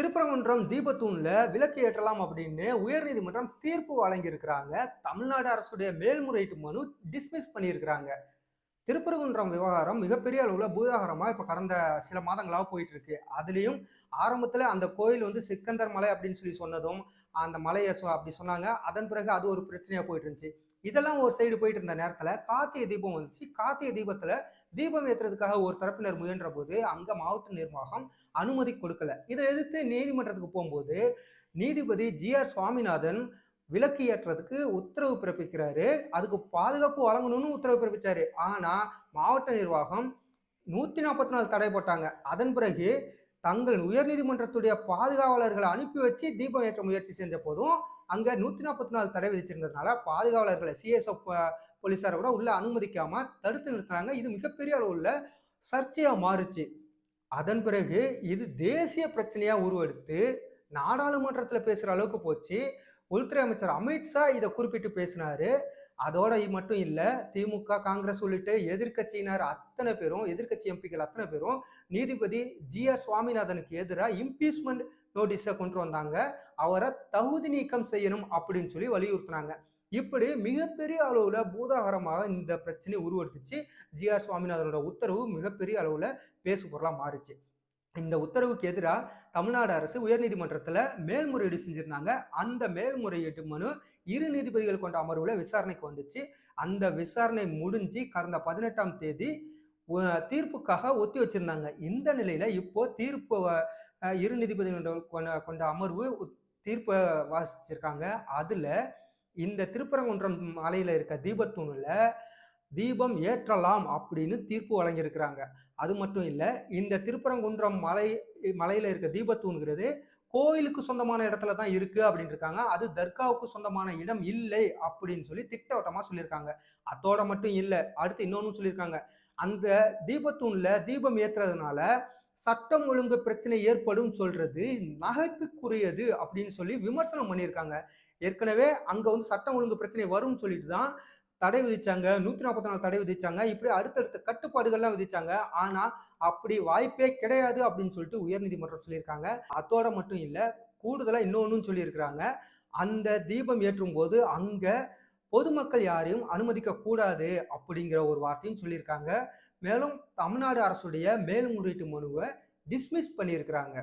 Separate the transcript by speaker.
Speaker 1: திருப்பரங்குன்றம் தீபத்தூண்ல விலக்கு ஏற்றலாம் அப்படின்னு உயர்நீதிமன்றம் தீர்ப்பு வழங்கியிருக்கிறாங்க. தமிழ்நாடு அரசுடைய மேல்முறையீட்டு மனு டிஸ்மிஸ் பண்ணியிருக்கிறாங்க. திருப்பரங்குன்றம் விவகாரம் மிகப்பெரிய அளவுல பூதாகரமா இப்ப கடந்த சில மாதங்களாக போயிட்டு இருக்கு அதுலயும் ஆரம்பத்துல அந்த கோயில் வந்து சிக்கந்தர் மலை அப்படின்னு சொல்லி சொன்னதும் அந்த மலையை சொ- அப்படி சொன்னாங்க. அதன் பிறகு அது ஒரு பிரச்சனையா போயிட்டு இருந்துச்சு. இதெல்லாம் ஒரு சைடு போயிட்டு இருந்த நேரத்துல காத்திய தீபம் வந்துச்சு. காத்திய தீபத்துல தீபம் ஏற்றுறதுக்காக ஒரு தரப்பினர் முயன்ற போது அங்க மாவட்ட நிர்வாகம் அனுமதி கொடுக்கல. இதை எதிர்த்து நீதிமன்றத்துக்கு போகும்போது நீதிபதி ஜி ஆர் சுவாமிநாதன் விலக்கு ஏற்றுறதுக்கு உத்தரவு பிறப்பிக்கிறாரு. அதுக்கு பாதுகாப்பு வழங்கணும்னு உத்தரவு பிறப்பிச்சாரு. ஆனா மாவட்ட நிர்வாகம் நூத்தி நாற்பத்தி நாலு தடை போட்டாங்க. அதன் பிறகு தங்கள் உயர்நீதிமன்றத்துடைய பாதுகாவலர்களை அனுப்பி வச்சு தீபம் ஏற்ற முயற்சி செஞ்ச போதும் அங்கே நூத்தி நாற்பத்தி நாலு தடை விதிச்சிருந்ததுனால பாதுகாவலர்களை சிஎஸ்எஃப் போலீஸாரை கூட உள்ள அனுமதிக்காம தடுத்து நிறுத்தினாங்க. இது மிகப்பெரிய அளவுல சர்ச்சையா மாறுச்சு. அதன் பிறகு இது தேசிய பிரச்சனையா உருவெடுத்து நாடாளுமன்றத்துல பேசுற அளவுக்கு போச்சு. உள்துறை அமைச்சர் அமித்ஷா இதை குறிப்பிட்டு பேசினாரு. அதோட மட்டும் இல்லை திமுக காங்கிரஸ் உள்ளிட்ட எதிர்க்கட்சியினர் அத்தனை பேரும் எதிர்க்கட்சி எம்பிக்கள் அத்தனை பேரும் நீதிபதி ஜி ஆர் சுவாமிநாதனுக்கு எதிராக இம்பீச்மெண்ட் நோட்டீஸை கொண்டு வந்தாங்க. அவரை தகுதி நீக்கம் செய்யணும் அப்படின்னு சொல்லி வலியுறுத்தினாங்க. இப்படி மிகப்பெரிய அளவுல பூதாகரமாக இந்த பிரச்சனை உருவெடுத்துச்சு. ஜி ஆர் சுவாமிநாதனோட உத்தரவு மிகப்பெரிய அளவுல பேசுபொருளா மாறுச்சு. இந்த உத்தரவுக்கு எதிராக தமிழ்நாடு அரசு உயர்நீதிமன்றத்தில் மேல்முறையீடு செஞ்சிருந்தாங்க. அந்த மேல்முறையீட்டு மனு இரு நீதிபதிகள் கொண்ட அமர்வுல விசாரணைக்கு வந்துச்சு. அந்த விசாரணை முடிஞ்சு கடந்த பதினெட்டாம் தேதி தீர்ப்புக்காக ஒத்தி வச்சிருந்தாங்க. இந்த நிலையில இப்போ தீர்ப்பு இரு நீதிபதிகள் கொண்ட கொண்ட அமர்வு தீர்ப்பை வாசிச்சிருக்காங்க. அதுல இந்த திருப்பரங்குன்றம் மலையில இருக்க தீபத்தூணில் தீபம் ஏற்றலாம் அப்படின்னு தீர்ப்பு வழங்கியிருக்கிறாங்க. அது மட்டும் இல்லை இந்த திருப்பரங்குன்றம் மலை மலையில் இருக்க தீபத்தூண்கிறது கோயிலுக்கு சொந்தமான இடத்துல தான் இருக்கு அப்படின்னு இருக்காங்க அது தர்காவுக்கு சொந்தமான இடம் இல்லை அப்படின்னு சொல்லி திட்டவட்டமாக சொல்லியிருக்காங்க அதோட மட்டும் இல்லை அடுத்து இன்னொன்னு சொல்லியிருக்காங்க அந்த தீபத்தூண்ல தீபம் ஏத்துறதுனால சட்டம் ஒழுங்கு பிரச்சனை ஏற்படும் சொல்றது நகைப்புக்குரியது அப்படின்னு சொல்லி விமர்சனம் பண்ணியிருக்காங்க ஏற்கனவே அங்க வந்து சட்டம் ஒழுங்கு பிரச்சனை வரும்னு சொல்லிட்டு தான் தடை விதிச்சாங்க நூற்றி நாற்பத்தி நாலு தடை விதிச்சாங்க இப்படி அடுத்தடுத்த கட்டுப்பாடுகள்லாம் விதிச்சாங்க. ஆனால் அப்படி வாய்ப்பே கிடையாது அப்படின்னு சொல்லிட்டு உயர்நீதிமன்றம் சொல்லியிருக்காங்க. அதோட மட்டும் இல்லை கூடுதலாக இன்னொன்றும் சொல்லியிருக்கிறாங்க. அந்த தீபம் ஏற்றும் போது அங்கே பொதுமக்கள் யாரையும் அனுமதிக்க கூடாது அப்படிங்கிற ஒரு வார்த்தையும் சொல்லியிருக்காங்க. மேலும் தமிழ்நாடு அரசுடைய மேல்முறையீட்டு மனுவை டிஸ்மிஸ் பண்ணியிருக்கிறாங்க.